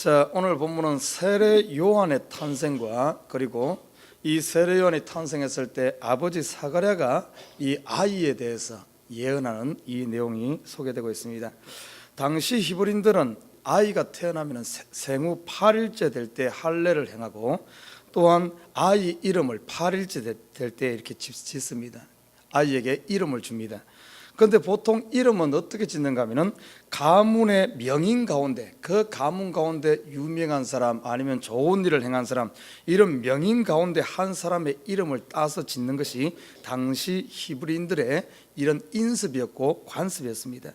자, 오늘 본문은 세례 요한의 탄생과 그리고 이 세례 요한이 탄생했을 때 아버지 사가랴가 이 아이에 대해서 예언하는 이 내용이 소개되고 있습니다. 당시 히브리인들은 아이가 태어나면 생후 8일째 될 때 할례를 행하고 또한 아이 이름을 8일째 될 때 이렇게 짓- 짓습니다. 아이에게 이름을 줍니다. 그런데 보통 이름은 어떻게 짓는가 하면은 가문의 명인 가운데 그 가문 가운데 유명한 사람 아니면 좋은 일을 행한 사람 이런 명인 가운데 한 사람의 이름을 따서 짓는 것이 당시 히브리인들의 이런 인습이었고 관습이었습니다.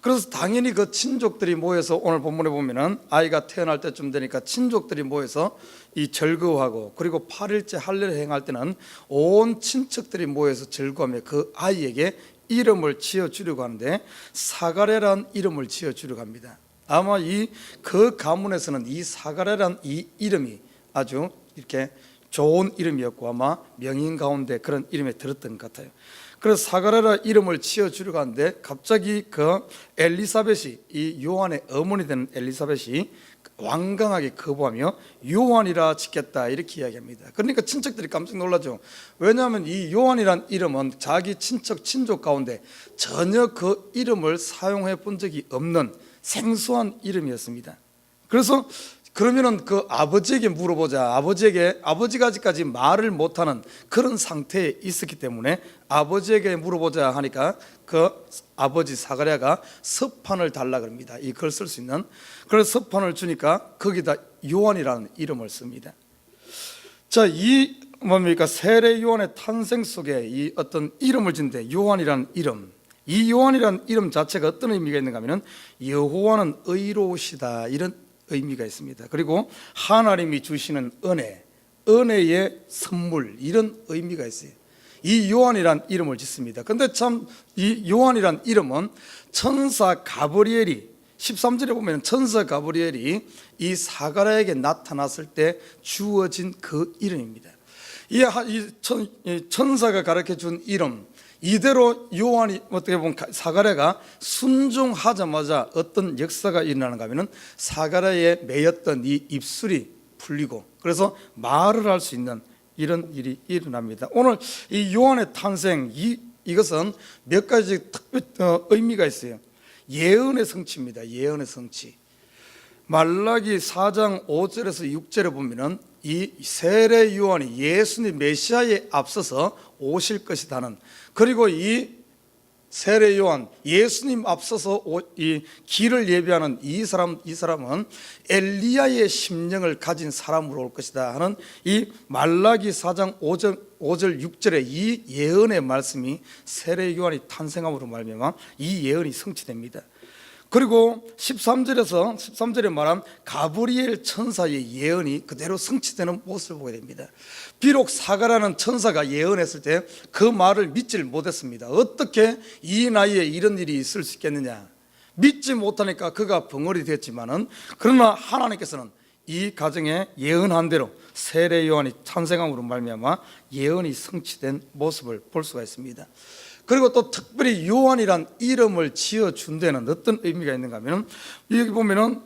그래서 당연히 그 친족들이 모여서 오늘 본문에 보면은 아이가 태어날 때쯤 되니까 친족들이 모여서 이 절거하고 그리고 8일째 할례를 행할 때는 온 친척들이 모여서 절거하며 그 아이에게 이름을 지어 주려고 하는데 사가랴란 이름을 지어 주려고 합니다. 아마 이 그 가문에서는 이 사가랴란 이 이름이 아주 이렇게 좋은 이름이었고 아마 명인 가운데 그런 이름에 들었던 것 같아요. 그래서 사가랴라 이름을 지어 주려고 하는데 갑자기 그 엘리사벳이 이 요한의 어머니 되는 엘리사벳이 완강하게 거부하며 요한이라 짓겠다 이렇게 이야기합니다. 그러니까 친척들이 깜짝 놀라죠. 왜냐하면 이 요한이란 이름은 자기 친척 친족 가운데 전혀 그 이름을 사용해 본 적이 없는 생소한 이름이었습니다. 그래서 그러면은 그 아버지에게 물어보자. 아버지에게 아버지가 아직까지 말을 못하는 그런 상태에 있었기 때문에 아버지에게 물어보자 하니까 그 아버지 사가랴가 서판을 달라 그럽니다. 이 글 쓸 수 있는 그래서 서판을 주니까 거기다 요한이라는 이름을 씁니다. 자, 이 뭡니까 세례 요한의 탄생 속에 이 어떤 이름을 짓는데 요한이라는 이름. 이 요한이라는 이름 자체가 어떤 의미가 있는가 하면은 여호와는 의로우시다 이런 의미가 있습니다. 그리고 하나님이 주시는 은혜, 은혜의 선물 이런 의미가 있어요. 이 요한이란 이름을 짓습니다. 근데 참 이 요한이란 이름은 천사 가브리엘이 13절에 보면 천사 가브리엘이 이 사가랴에게 나타났을 때 주어진 그 이름입니다. 이, 천사가 가르쳐 준 이름 이대로 요한이 어떻게 보면 가- 사가랴가 순종하자마자 어떤 역사가 일어나는가 하면은 사가랴에 매였던 이 입술이 풀리고 그래서 말을 할 수 있는 이런 일이 일어납니다. 오늘 이 요한의 탄생 이 이것은 몇 가지 특별 어, 의미가 있어요. 예언의 성취입니다. 예언의 성취. 말라기 4장 5절에서 6절에 보면은 이 세례 요한이 예수님 메시아에 앞서서 오실 것이다는 그리고 이 세례 요한 예수님 앞서서 오- 이 길을 예비하는 이 사람 이 사람은 엘리야의 심령을 가진 사람으로 올 것이다 하는 이 말라기 4장 5절 5절 6절의 이 예언의 말씀이 세례 요한이 탄생함으로 말미암아 이 예언이 성취됩니다. 그리고 13절에서 13절에 말한 가브리엘 천사의 예언이 그대로 성취되는 모습을 보게 됩니다. 비록 사가라는 천사가 예언했을 때 그 말을 믿질 못했습니다. 어떻게 이 나이에 이런 일이 있을 수 있겠느냐? 믿지 못하니까 그가 벙어리 됐지만은 그러나 하나님께서는 이 가정에 예언한 대로 세례 요한이 탄생함으로 말미암아 예언이 성취된 모습을 볼 수가 있습니다. 그리고 또 특별히 요한이란 이름을 지어 준 데는 어떤 의미가 있는가 하면 여기 보면은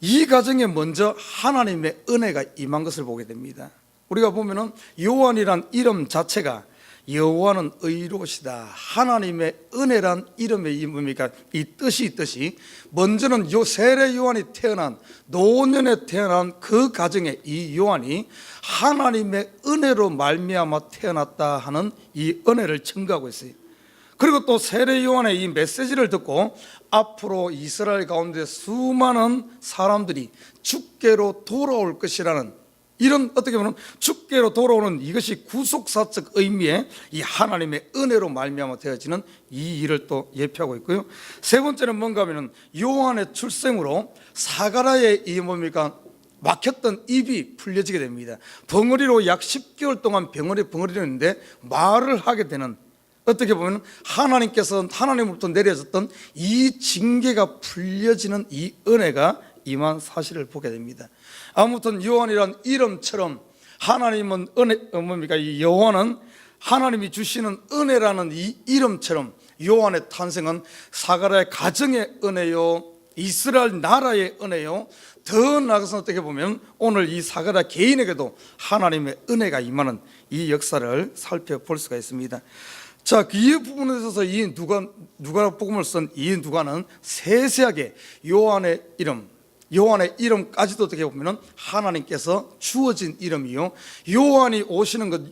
이 가정에 먼저 하나님의 은혜가 임한 것을 보게 됩니다. 우리가 보면은 요한이란 이름 자체가 여호와는 의로시다. 하나님의 은혜란 이름의 뭡니까? 이 뜻이 있듯이 먼저는 요 세례 요한이 태어난 노년에 태어난 그 가정에 이 요한이 하나님의 은혜로 말미암아 태어났다 하는 이 은혜를 증거하고 있어요. 그리고 또 세례 요한의 이 메시지를 듣고 앞으로 이스라엘 가운데 수많은 사람들이 주께로 돌아올 것이라는 이런 어떻게 보면 주께로 돌아오는 이것이 구속사적 의미의 이 하나님의 은혜로 말미암아 되어지는 이 일을 또 예표하고 있고요. 세 번째는 뭔가 하면은 요한의 출생으로 사가라의 이 뭡니까 막혔던 입이 풀려지게 됩니다. 벙어리로 약 10개월 동안 병어리 벙어리를 했는데 말을 하게 되는 어떻게 보면 하나님께서 하나님으로부터 내려졌던 이 징계가 풀려지는 이 은혜가 임한 사실을 보게 됩니다. 아무튼 요한이란 이름처럼 하나님은 은혜 어, 뭡니까 이 여호와는 하나님이 주시는 은혜라는 이 이름처럼 요한의 탄생은 사가라의 가정의 은혜요 이스라엘 나라의 은혜요. 더 나아가서 어떻게 보면 오늘 이 사가랴 개인에게도 하나님의 은혜가 임하는 이 역사를 살펴볼 수가 있습니다. 자, 그이 부분에 있어서 이 누가 누가 복음을 쓴 이 누가는 세세하게 요한의 이름, 요한의 이름까지도 어떻게 보면은 하나님께서 주어진 이름이요. 요한이 오시는 것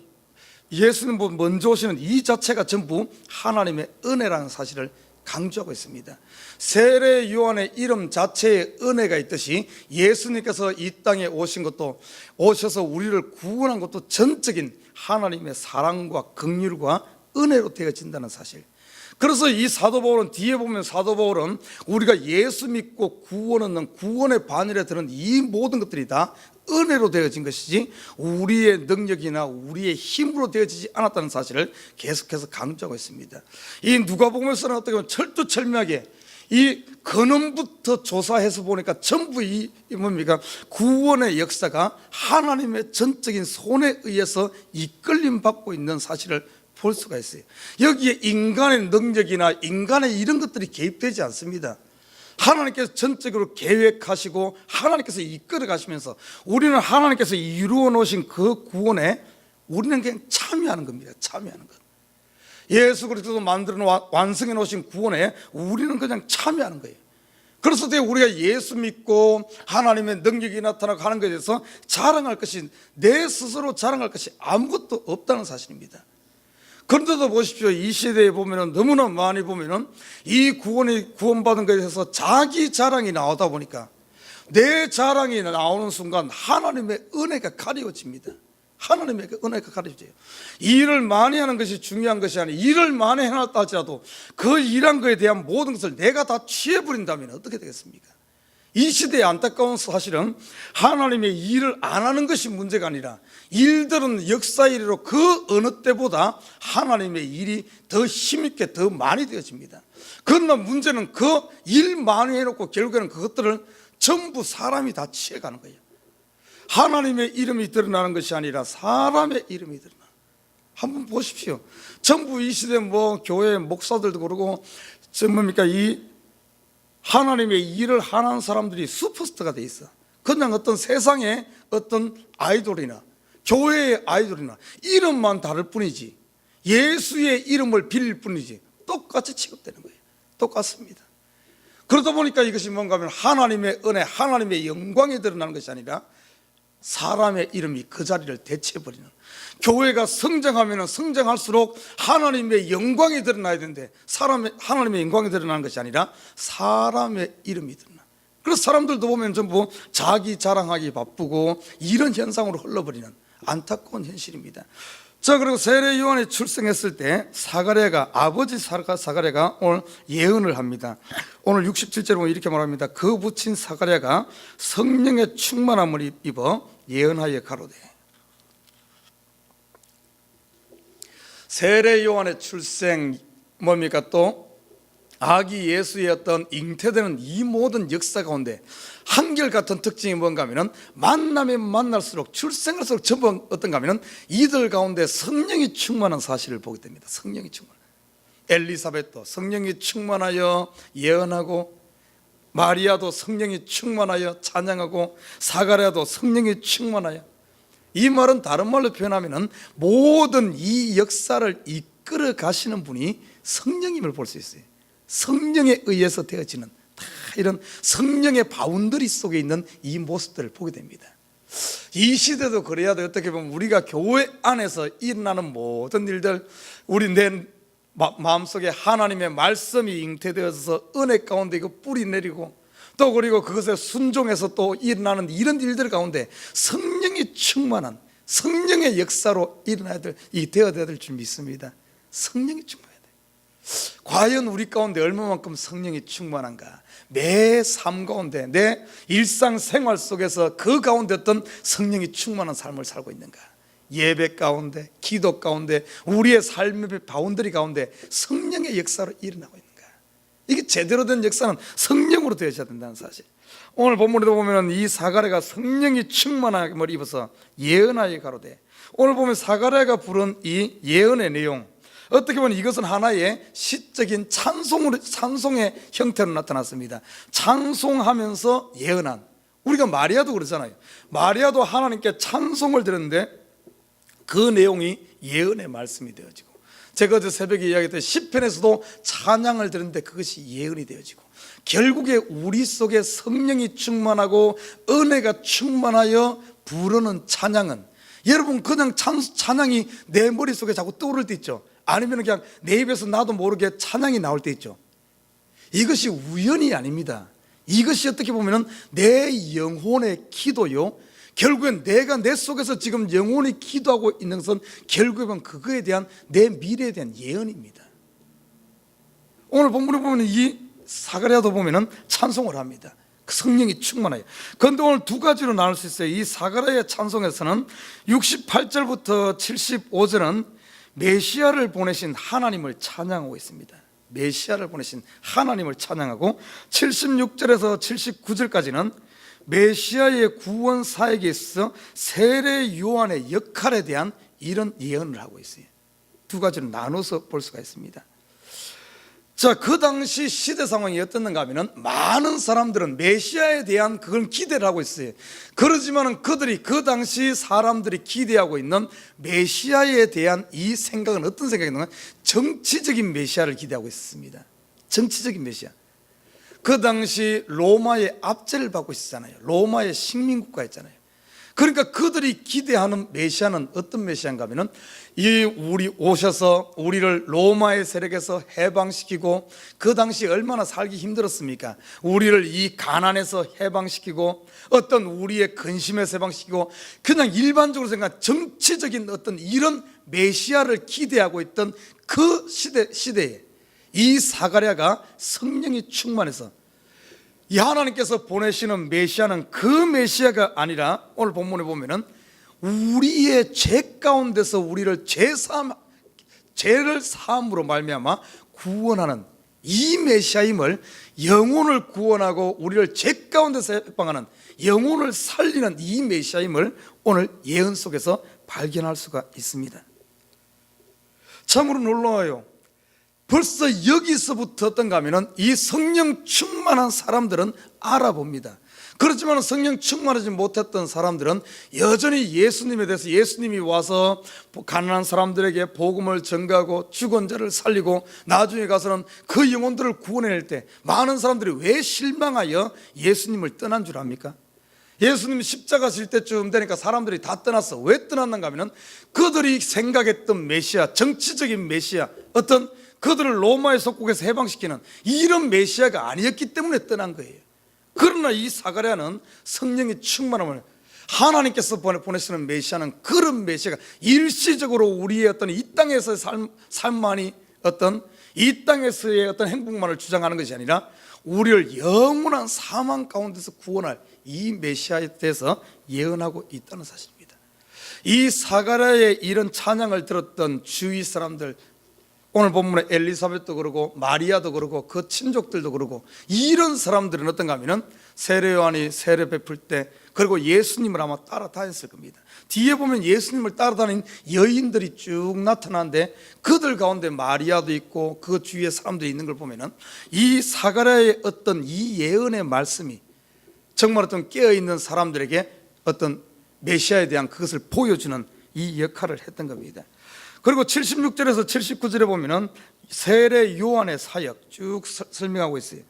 예수님 먼저 오시는 이 자체가 전부 하나님의 은혜라는 사실을 강조하고 있습니다. 세례 요한의 이름 자체에 은혜가 있듯이 예수님께서 이 땅에 오신 것도 오셔서 우리를 구원한 것도 전적인 하나님의 사랑과 긍휼과 은혜로 되어진다는 사실. 그래서 이 사도 바울은 뒤에 보면 사도 바울은 우리가 예수 믿고 구원 얻는 구원의 반열에 드는 이 모든 것들이 다 은혜로 되어진 것이지 우리의 능력이나 우리의 힘으로 되어지지 않았다는 사실을 계속해서 강조하고 있습니다. 이 누가복음에서는 어떻게 보면 철두철미하게 이 근원부터 조사해서 보니까 전부 이 뭡니까 구원의 역사가 하나님의 전적인 손에 의해서 이끌림 받고 있는 사실을 볼 수가 있어요. 여기에 인간의 능력이나 인간의 이런 것들이 개입되지 않습니다. 하나님께서 전적으로 계획하시고 하나님께서 이끌어 가시면서 우리는 하나님께서 이루어 놓으신 그 구원에 우리는 그냥 참여하는 겁니다. 참여하는 것. 예수 그리스도 만들어 놓- 완성해 놓으신 구원에 우리는 그냥 참여하는 거예요. 그래서 우리가 예수 믿고 하나님의 능력이 나타나고 하는 것에 대해서 자랑할 것이 내 스스로 자랑할 것이 아무것도 없다는 사실입니다. 그런데도 보십시오. 이 시대에 보면은 너무나 많이 보면은 이 구원이 구원받은 것에 대해서 자기 자랑이 나오다 보니까 내 자랑이 나오는 순간 하나님의 은혜가 가려집니다. 하나님의 그 은혜가 가려져요. 일을 많이 하는 것이 중요한 것이 아니 일을 많이 해놨다 할지라도 그 일한 것에 대한 모든 것을 내가 다 취해버린다면 어떻게 되겠습니까? 이 시대의 안타까운 사실은 하나님의 일을 안 하는 것이 문제가 아니라 일들은 역사 일로 그 어느 때보다 하나님의 일이 더 힘있게 더 많이 되어집니다. 그러나 문제는 그 일 많이 해놓고 결국에는 그것들을 전부 사람이 다 취해가는 거예요. 하나님의 이름이 드러나는 것이 아니라 사람의 이름이 드러나. 한번 보십시오. 전부 이 시대 뭐 교회 목사들도 그러고 저 뭡니까 이 하나님의 일을 하는 사람들이 슈퍼스타가 돼 있어. 그냥 어떤 세상의 어떤 아이돌이나 교회의 아이돌이나 이름만 다를 뿐이지 예수의 이름을 빌릴 뿐이지 똑같이 취급되는 거예요. 똑같습니다. 그러다 보니까 이것이 뭔가 하면 하나님의 은혜, 하나님의 영광이 드러나는 것이 아니라 사람의 이름이 그 자리를 대체해버리는 교회가 성장하면 성장할수록 하나님의 영광이 드러나야 되는데 사람의 하나님의 영광이 드러나는 것이 아니라 사람의 이름이 드러나. 그래서 사람들도 보면 전부 자기 자랑하기 바쁘고 이런 현상으로 흘러버리는 안타까운 현실입니다. 자 그리고 세례 요한이 출생했을 때 사가랴가 아버지 사가 사가랴가 오늘 예언을 합니다. 오늘 67절에 보면 이렇게 말합니다. 그 붙인 사가랴가 성령의 충만함을 입어 예언하여 가로되 세례 요한의 출생 뭡니까 또 아기 예수의 어떤 잉태되는 이 모든 역사 가운데 한결같은 특징이 뭔가 하면은 만나면 만날수록 출생할수록 전부 어떤가 하면은 이들 가운데 성령이 충만한 사실을 보게 됩니다. 성령이 충만. 엘리사벳도 성령이 충만하여 예언하고 마리아도 성령이 충만하여 찬양하고 사가랴도 성령이 충만하여 이 말은 다른 말로 표현하면은 모든 이 역사를 이끌어 가시는 분이 성령임을 볼 수 있어요. 성령에 의해서 되어지는 다 이런 성령의 바운더리 속에 있는 이 모습들을 보게 됩니다. 이 시대도 그래야 돼. 어떻게 보면 우리가 교회 안에서 일어나는 모든 일들, 우리 내 마- 마음속에 하나님의 말씀이 잉태되어서 은혜 가운데 이거 뿌리 내리고 또 그리고 그것에 순종해서 또 일어나는 이런 일들 가운데 성령이 충만한 성령의 역사로 일어나야 될, 이 되어야 될 줄 믿습니다. 성령이 충만해야 돼. 과연 우리 가운데 얼마만큼 성령이 충만한가? 매삶 가운데 내 일상 생활 속에서 그 가운데 어떤 성령이 충만한 삶을 살고 있는가? 예배 가운데, 기도 가운데, 우리의 삶의 바운더리 가운데 성령의 역사로 일어나고 있는가? 이게 제대로 된 역사는 성령으로 되어져야 된다는 사실. 오늘 본문에도 보면 이 사가랴가 성령이 충만함을 입어서 예언하여 가로되 오늘 보면 사가랴가 부른 이 예언의 내용 어떻게 보면 이것은 하나의 시적인 찬송으로 찬송의 형태로 나타났습니다. 찬송하면서 예언한 우리가 마리아도 그러잖아요. 마리아도 하나님께 찬송을 드렸는데 그 내용이 예언의 말씀이 되어지고 제가 어제 새벽에 이야기했던 시편에서도 찬양을 드렸는데 그것이 예언이 되어지고 결국에 우리 속에 성령이 충만하고 은혜가 충만하여 부르는 찬양은 여러분 그냥 찬, 찬양이 내 머릿속에 자꾸 떠오를 때 있죠 아니면 그냥 내 입에서 나도 모르게 찬양이 나올 때 있죠 이것이 우연이 아닙니다 이것이 어떻게 보면 내 영혼의 기도요 결국엔 내가 내 속에서 지금 영혼이 기도하고 있는 것은 결국엔 그거에 대한 내 미래에 대한 예언입니다 오늘 본문에 보면 이 사가랴도 보면은 찬송을 합니다. 그 성령이 충만해요. 그런데 오늘 두 가지로 나눌 수 있어요. 이 사가랴의 찬송에서는 68절부터 75절은 메시아를 보내신 하나님을 찬양하고 있습니다. 메시아를 보내신 하나님을 찬양하고 76절에서 79절까지는 메시아의 구원 사역에 있어 세례 요한의 역할에 대한 이런 예언을 하고 있어요. 두 가지로 나눠서 볼 수가 있습니다. 자, 그 당시 시대 상황이 어땠는가 하면은 많은 사람들은 메시아에 대한 그걸 기대를 하고 있어요. 그러지만은 그들이 그 당시 사람들이 기대하고 있는 메시아에 대한 이 생각은 어떤 생각이었는가? 정치적인 메시아를 기대하고 있었습니다. 정치적인 메시아. 그 당시 로마의 압제를 받고 있었잖아요. 로마의 식민국가였잖아요. 그러니까 그들이 기대하는 메시아는 어떤 메시아인가 하면은 이 우리 오셔서 우리를 로마의 세력에서 해방시키고 그 당시 얼마나 살기 힘들었습니까? 우리를 이 가난에서 해방시키고 어떤 우리의 근심에서 해방시키고 그냥 일반적으로 생각 정치적인 어떤 이런 메시아를 기대하고 있던 그 시대 시대에 이 사가랴가 성령이 충만해서 이 하나님께서 보내시는 메시아는 그 메시아가 아니라 오늘 본문에 보면은 우리의 죄 가운데서 우리를 죄 사함 죄를 사함으로 말미암아 구원하는 이 메시아임을 영혼을 구원하고 우리를 죄 가운데서 해방하는 영혼을 살리는 이 메시아임을 오늘 예언 속에서 발견할 수가 있습니다. 참으로 놀라워요. 벌써 여기서부터 어떤가 하면은 이 성령 충만한 사람들은 알아봅니다. 그렇지만 성령 충만하지 못했던 사람들은 여전히 예수님에 대해서 예수님이 와서 가난한 사람들에게 복음을 전가하고 죽은 자를 살리고 나중에 가서는 그 영혼들을 구원해낼 때 많은 사람들이 왜 실망하여 예수님을 떠난 줄 압니까? 예수님 십자가 질 때쯤 되니까 사람들이 다 떠났어. 왜 떠났는가 하면 그들이 생각했던 메시아, 정치적인 메시아, 어떤 그들을 로마의 속국에서 해방시키는 이런 메시아가 아니었기 때문에 떠난 거예요. 그러나 이 사가랴는 성령의 충만함을 하나님께서 보내- 보내시는 메시아는 그런 메시아가 일시적으로 우리의 어떤 이 땅에서의 삶, 삶만이 어떤 이 땅에서의 어떤 행복만을 주장하는 것이 아니라 우리를 영원한 사망 가운데서 구원할 이 메시아에 대해서 예언하고 있다는 사실입니다. 이 사가랴의 이런 찬양을 들었던 주위 사람들 오늘 본문에 엘리사벳도 그러고 마리아도 그러고 그 친족들도 그러고 이런 사람들은 어떤가 하면은 세례 요한이 세례 베풀 때 그리고 예수님을 아마 따라다녔을 겁니다. 뒤에 보면 예수님을 따라다닌 여인들이 쭉 나타나는데 그들 가운데 마리아도 있고 그 주위에 사람들이 있는 걸 보면은 이 사가랴의 어떤 이 예언의 말씀이 정말 어떤 깨어 있는 사람들에게 어떤 메시아에 대한 그것을 보여주는 이 역할을 했던 겁니다. 그리고 76절에서 79절에 보면은 세례 요한의 사역 쭉 서- 설명하고 있어요.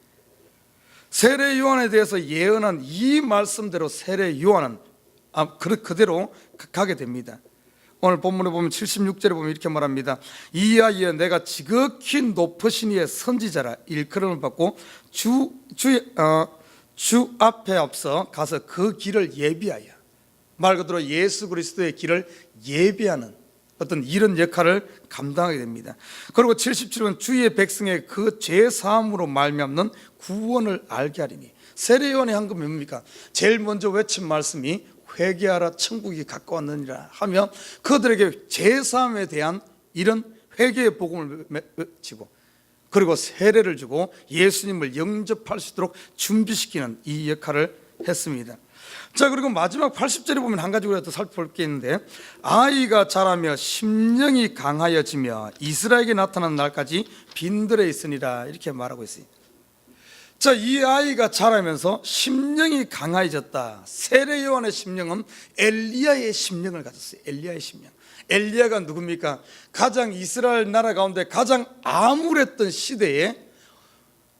세례 요한에 대해서 예언한 이 말씀대로 세례 요한은 아, 그- 그대로 가- 가게 됩니다. 오늘 본문에 보면 76절에 보면 이렇게 말합니다. 이 아이여 내가 지극히 높으신 이의 선지자라 일컬음을 받고 주, 주, 어, 주 앞에 앞서 가서 그 길을 예비하여 말 그대로 예수 그리스도의 길을 예비하는 어떤 이런 역할을 감당하게 됩니다. 그리고 77은 주의 백성의 그 죄 사함으로 말미암는 구원을 알게 하리니 세례 요한이 한 건 뭡니까? 제일 먼저 외친 말씀이 회개하라 천국이 가까웠느니라 하며 그들에게 죄 사함에 대한 이런 회개의 복음을 외치고 그리고 세례를 주고 예수님을 영접할 수 있도록 준비시키는 이 역할을 했습니다. 자 그리고 마지막 80절에 보면 한 가지 우리가 더 살펴볼 게 있는데 아이가 자라며 심령이 강하여지며 이스라엘에게 나타나는 날까지 빈들에 있으니라 이렇게 말하고 있어요. 자, 이 아이가 자라면서 심령이 강해졌다. 세례 요한의 심령은 엘리야의 심령을 가졌어요. 엘리야의 심령. 엘리야가 누굽니까? 가장 이스라엘 나라 가운데 가장 암울했던 시대에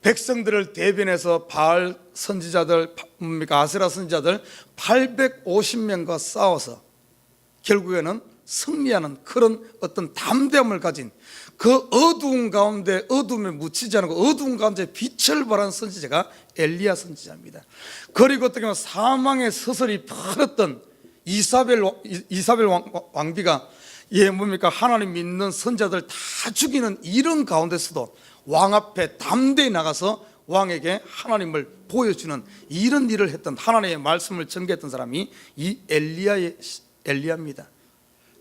백성들을 대변해서 바알 선지자들, 뭡니까? 아세라 선지자들 850명과 싸워서 결국에는 승리하는 그런 어떤 담대함을 가진 그 어두운 가운데 어둠에 묻히지 않고 어두운 가운데 빛을 발한 선지자가 엘리야 선지자입니다. 그리고 어떻게 보면 사망의 서슬이 펄었던 이사벨 이사벨 왕, 왕비가 예 뭡니까 하나님 믿는 선자들 다 죽이는 이런 가운데서도 왕 앞에 담대히 나가서 왕에게 하나님을 보여주는 이런 일을 했던 하나님의 말씀을 전개했던 사람이 이 엘리야의 엘리야입니다.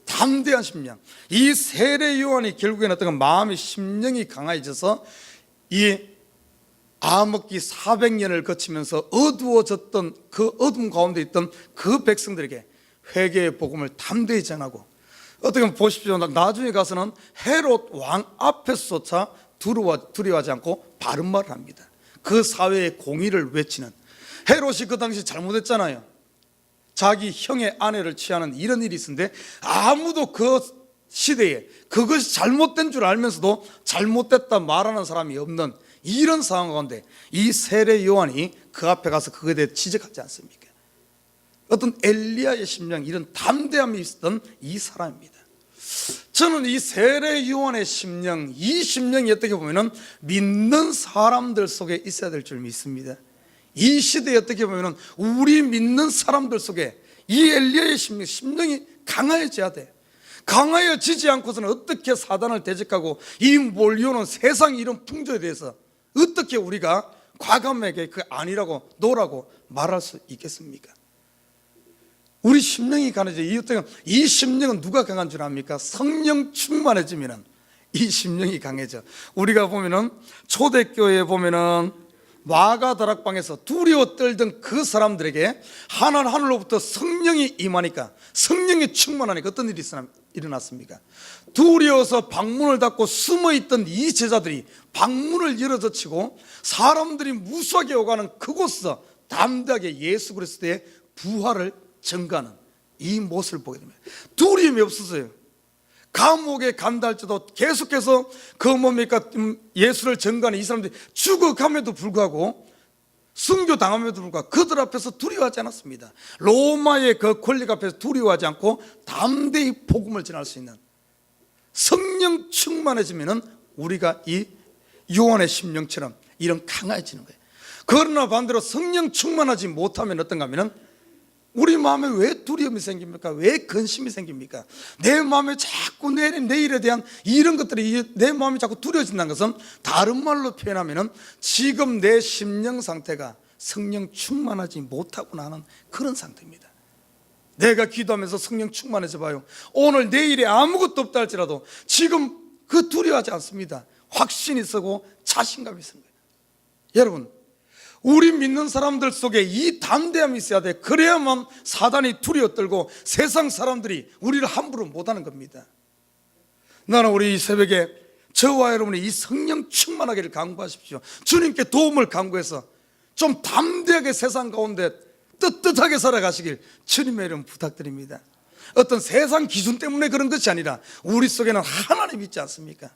담대한 심령. 이 세례 요한이 결국에는 어떤 가 마음의 심령이 강해져서 이 암흑기 400년을 거치면서 어두워졌던 그 어둠 가운데 있던 그 백성들에게 회개의 복음을 담대히 전하고 어떻게 보면 보십시오. 나중에 가서는 헤롯 왕 앞에서조차 두려워, 두려워하지 않고 바른 말을 합니다. 그 사회의 공의를 외치는 헤롯이 그 당시 잘못했잖아요. 자기 형의 아내를 취하는 이런 일이 있었는데 아무도 그 시대에 그것이 잘못된 줄 알면서도 잘못됐다 말하는 사람이 없는 이런 상황 가운데 이 세례 요한이 그 앞에 가서 그거에 대해 지적하지 않습니까? 어떤 엘리야의 심령 이런 담대함이 있었던 이 사람입니다. 저는 이 세례 요한의 심령, 이 심령이 어떻게 보면은 믿는 사람들 속에 있어야 될 줄 믿습니다. 이 시대에 어떻게 보면은 우리 믿는 사람들 속에 이 엘리야의 심령, 심령이 강해져야 돼. 강해지지 않고서는 어떻게 사단을 대적하고 이 몰려오는 세상 이런 풍조에 대해서 어떻게 우리가 과감하게 그 아니라고 노라고 말할 수 있겠습니까? 우리 심령이 강해져. 이 어떻게 이 심령은 누가 강한 줄 압니까? 성령 충만해지면은 이 심령이 강해져. 우리가 보면은 초대교회에 보면은 마가 다락방에서 두려워 떨던 그 사람들에게 하나님 하늘로부터 성령이 임하니까 성령이 충만하니까 어떤 일이 일어났습니까? 두려워서 방문을 닫고 숨어 있던 이 제자들이 방문을 열어젖히고 사람들이 무수하게 오가는 그곳에서 담대하게 예수 그리스도의 부활을 증가하는 이 모습을 보게 됩니다. 두려움이 없었어요. 감옥에 간다 할지도 계속해서 그 뭡니까 음, 예수를 증거하는 이 사람들이 죽어감에도 불구하고 순교 당함에도 불구하고 그들 앞에서 두려워하지 않았습니다. 로마의 그 권력 앞에서 두려워하지 않고 담대히 복음을 전할 수 있는 성령 충만해지면은 우리가 이 요한의 심령처럼 이런 강해지는 거예요. 그러나 반대로 성령 충만하지 못하면 어떤가 하면은 우리 마음에 왜 두려움이 생깁니까? 왜 근심이 생깁니까? 내 마음에 자꾸 내일, 내일에 대한 이런 것들이 내 마음이 자꾸 두려워진다는 것은 다른 말로 표현하면 지금 내 심령 상태가 성령 충만하지 못하고 나는 그런 상태입니다. 내가 기도하면서 성령 충만해져 봐요. 오늘 내일에 아무것도 없다 할지라도 지금 그 두려워하지 않습니다. 확신이 쓰고 자신감이 거예요. 여러분, 우리 믿는 사람들 속에 이 담대함이 있어야 돼. 그래야만 사단이 두려워 떨고 세상 사람들이 우리를 함부로 못하는 겁니다. 나는 우리 이 새벽에 저와 여러분이 이 성령 충만하기를 강구하십시오. 주님께 도움을 강구해서 좀 담대하게 세상 가운데 떳떳하게 살아가시길 주님의 이름 부탁드립니다. 어떤 세상 기준 때문에 그런 것이 아니라 우리 속에는 하나님 있지 않습니까?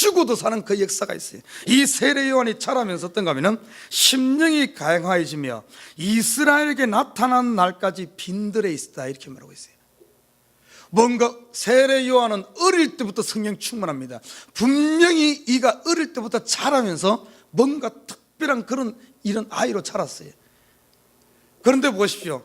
죽어도 사는 그 역사가 있어요. 이 세례 요한이 자라면서 어떤가 하면은 심령이 강화해지며 이스라엘에게 나타난 날까지 빈들에 있다 이렇게 말하고 있어요. 뭔가 세례 요한은 어릴 때부터 성령 충만합니다. 분명히 이가 어릴 때부터 자라면서 뭔가 특별한 그런 이런 아이로 자랐어요. 그런데 보십시오.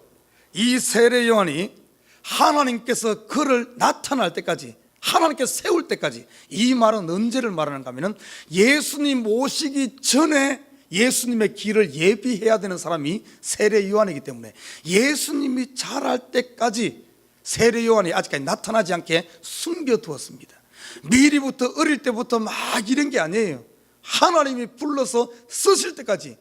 이 세례 요한이 하나님께서 그를 나타날 때까지 하나님께서 세울 때까지 이 말은 언제를 말하는가 하면 예수님 오시기 전에 예수님의 길을 예비해야 되는 사람이 세례 요한이기 때문에 예수님이 자랄 때까지 세례 요한이 아직까지 나타나지 않게 숨겨두었습니다. 미리부터 어릴 때부터 막 이런 게 아니에요. 하나님이 불러서 쓰실 때까지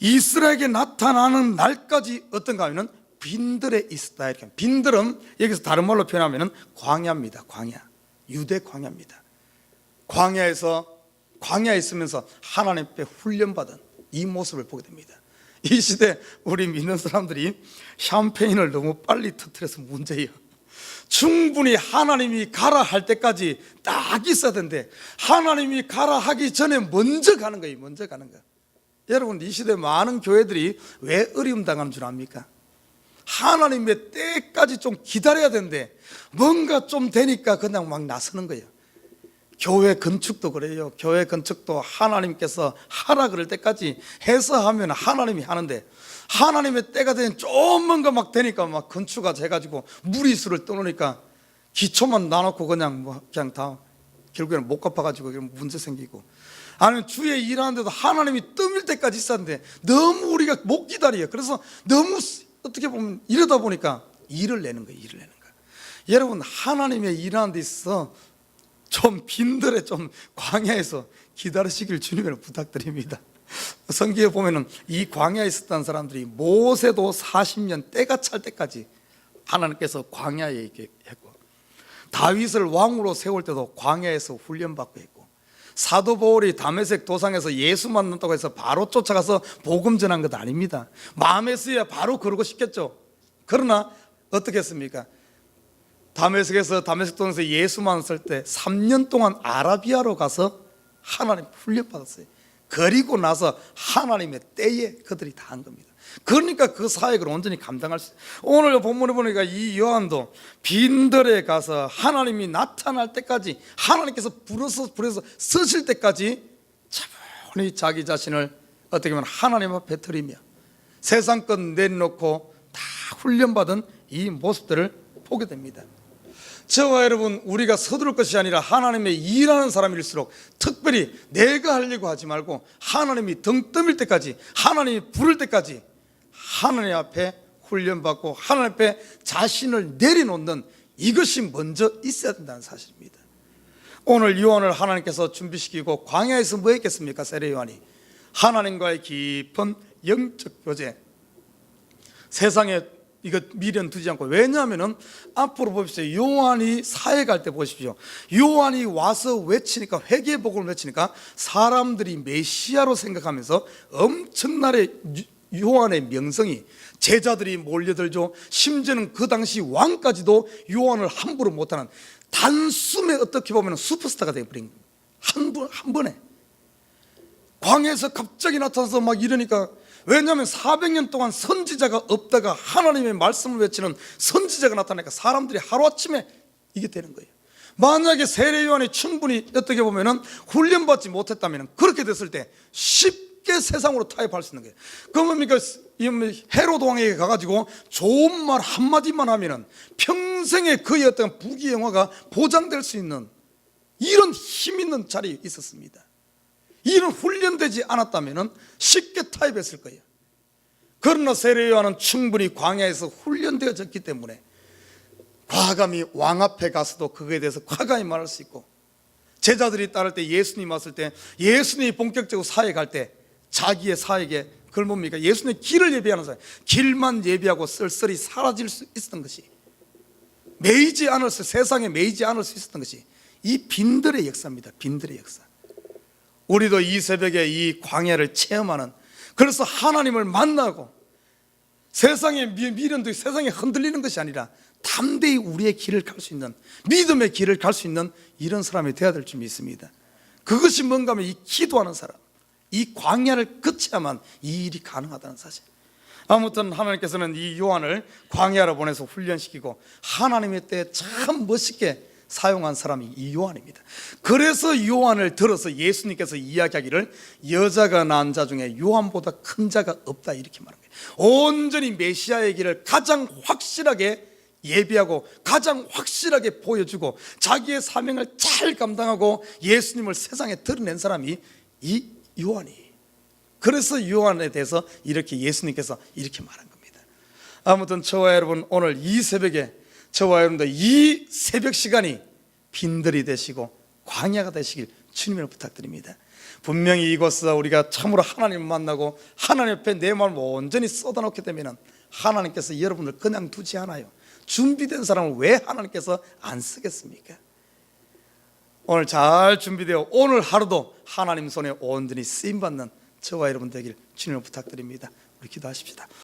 이스라엘에게 나타나는 날까지 어떤가 하면은 빈들에 있었다 이렇게. 빈들은 여기서 다른 말로 표현하면은 광야입니다. 광야. 유대 광야입니다. 광야에서 광야에 있으면서 하나님 앞에 훈련받은 이 모습을 보게 됩니다. 이 시대 우리 믿는 사람들이 샴페인을 너무 빨리 터뜨려서 문제예요. 충분히 하나님이 가라 할 때까지 딱 있어야 되는데 하나님이 가라 하기 전에 먼저 가는 거예요. 먼저 가는 거. 여러분 이 시대 많은 교회들이 왜 어려움 당하는 줄 압니까? 하나님의 때까지 좀 기다려야 되는데 뭔가 좀 되니까 그냥 막 나서는 거예요. 교회 건축도 그래요. 교회 건축도 하나님께서 하라 그럴 때까지 해서 하면 하나님이 하는데 하나님의 때가 되면 좀 뭔가 막 되니까 막 건축가 돼가지고 무리수를 떠놓으니까 기초만 나놓고 그냥 뭐 그냥 다 결국에는 못 갚아가지고 문제 생기고 아니면 주에 일하는데도 하나님이 뜸일 때까지 있었는데 너무 우리가 못 기다려요. 그래서 너무 어떻게 보면 이러다 보니까 일을 내는 거예요. 일을 내는 거예요. 여러분 하나님의 일하는 데 있어 좀 빈들에 좀 광야에서 기다리시길 주님을 부탁드립니다. 성경에 보면은 이 광야에 있었던 사람들이 모세도 40년 때가 찰 때까지 하나님께서 광야에 있게 했고 다윗을 왕으로 세울 때도 광야에서 훈련받고 했고 사도 바울이 다메섹 도상에서 예수 만난다고 해서 바로 쫓아가서 복음 전한 것 아닙니다. 마음에 쓰야 바로 그러고 싶겠죠. 그러나 어떻게 했습니까? 다메섹에서 다메섹 도상에서 예수 만났을 때 3년 동안 아라비아로 가서 하나님 훈련 받았어요. 그리고 나서 하나님의 때에 그들이 다 한 겁니다. 그러니까 그 사역을 온전히 감당할 수. 오늘 본문에 보니까 이 요한도 빈들에 가서 하나님이 나타날 때까지 하나님께서 불어서 불어서 쓰실 때까지 차분히 자기 자신을 어떻게 보면 하나님 앞에 드리며 세상 것 내려놓고 다 훈련받은 이 모습들을 보게 됩니다. 저와 여러분 우리가 서두를 것이 아니라 하나님의 일하는 사람일수록 특별히 내가 하려고 하지 말고 하나님이 등 떠밀 때까지 하나님이 부를 때까지 하나님 앞에 훈련받고 하나님 앞에 자신을 내려놓는 이것이 먼저 있어야 된다는 사실입니다. 오늘 요한을 하나님께서 준비시키고 광야에서 뭐 했겠습니까? 세례 요한이 하나님과의 깊은 영적 교제 세상에 이거 미련 두지 않고 왜냐하면은 앞으로 보십시오 요한이 사회 갈 때 보십시오 요한이 와서 외치니까 회개 복음을 외치니까 사람들이 메시아로 생각하면서 엄청나게 요한의 명성이 제자들이 몰려들죠 심지어는 그 당시 왕까지도 요한을 함부로 못하는 단숨에 어떻게 보면 슈퍼스타가 되어버린 한, 번, 한 번에. 광야에서 갑자기 나타나서 막 이러니까 왜냐하면 400년 동안 선지자가 없다가 하나님의 말씀을 외치는 선지자가 나타나니까 사람들이 하루아침에 이게 되는 거예요. 만약에 세례 요한이 충분히 어떻게 보면은 훈련받지 못했다면 그렇게 됐을 때 쉽게 세상으로 타협할 수 있는 거예요 그러니까 헤로드 왕에게 가가지고 좋은 말 한마디만 하면은 평생에 그의 어떤 부귀영화가 보장될 수 있는 이런 힘 있는 자리에 있었습니다 이런 훈련되지 않았다면 쉽게 타협했을 거예요. 그러나 세례요한은 충분히 광야에서 훈련되어졌기 때문에 과감히 왕 앞에 가서도 그거에 대해서 과감히 말할 수 있고 제자들이 따를 때 예수님 왔을 때 예수님이 본격적으로 사역할 때 자기의 사역에 그걸 뭡니까? 예수님의 길을 예비하는 사역 길만 예비하고 쓸쓸히 사라질 수 있었던 것이 매이지 않을 수 세상에 매이지 않을 수 있었던 것이 이 빈들의 역사입니다. 빈들의 역사. 우리도 이 새벽에 이 광야를 체험하는 그래서 하나님을 만나고 세상의 미- 미련도 세상에 흔들리는 것이 아니라 담대히 우리의 길을 갈 수 있는 믿음의 길을 갈 수 있는 이런 사람이 되어야 될 줄 믿습니다. 그것이 뭔가 하면 이 기도하는 사람, 이 광야를 끝이야만 이 일이 가능하다는 사실. 아무튼 하나님께서는 이 요한을 광야로 보내서 훈련시키고 하나님의 때에 참 멋있게 사용한 사람이 이 요한입니다. 그래서 요한을 들어서 예수님께서 이야기하기를 여자가 낳은 자 중에 요한보다 큰 자가 없다 이렇게 말한 거예요. 온전히 메시아의 길을 가장 확실하게 예비하고 가장 확실하게 보여주고 자기의 사명을 잘 감당하고 예수님을 세상에 드러낸 사람이 이 요한이. 그래서 요한에 대해서 이렇게 예수님께서 이렇게 말한 겁니다. 아무튼 저와 여러분 오늘 이 새벽에 저와 여러분들 이 새벽 시간이 빈들이 되시고 광야가 되시길 주님을 부탁드립니다. 분명히 이곳에서 우리가 참으로 하나님을 만나고 하나님 앞에 내 마음을 온전히 쏟아놓게 되면 하나님께서 여러분을 그냥 두지 않아요. 준비된 사람을 왜 하나님께서 안 쓰겠습니까? 오늘 잘 준비되어 오늘 하루도 하나님 손에 온전히 쓰임 받는 저와 여러분 되길 주님을 부탁드립니다. 우리 기도하십시다.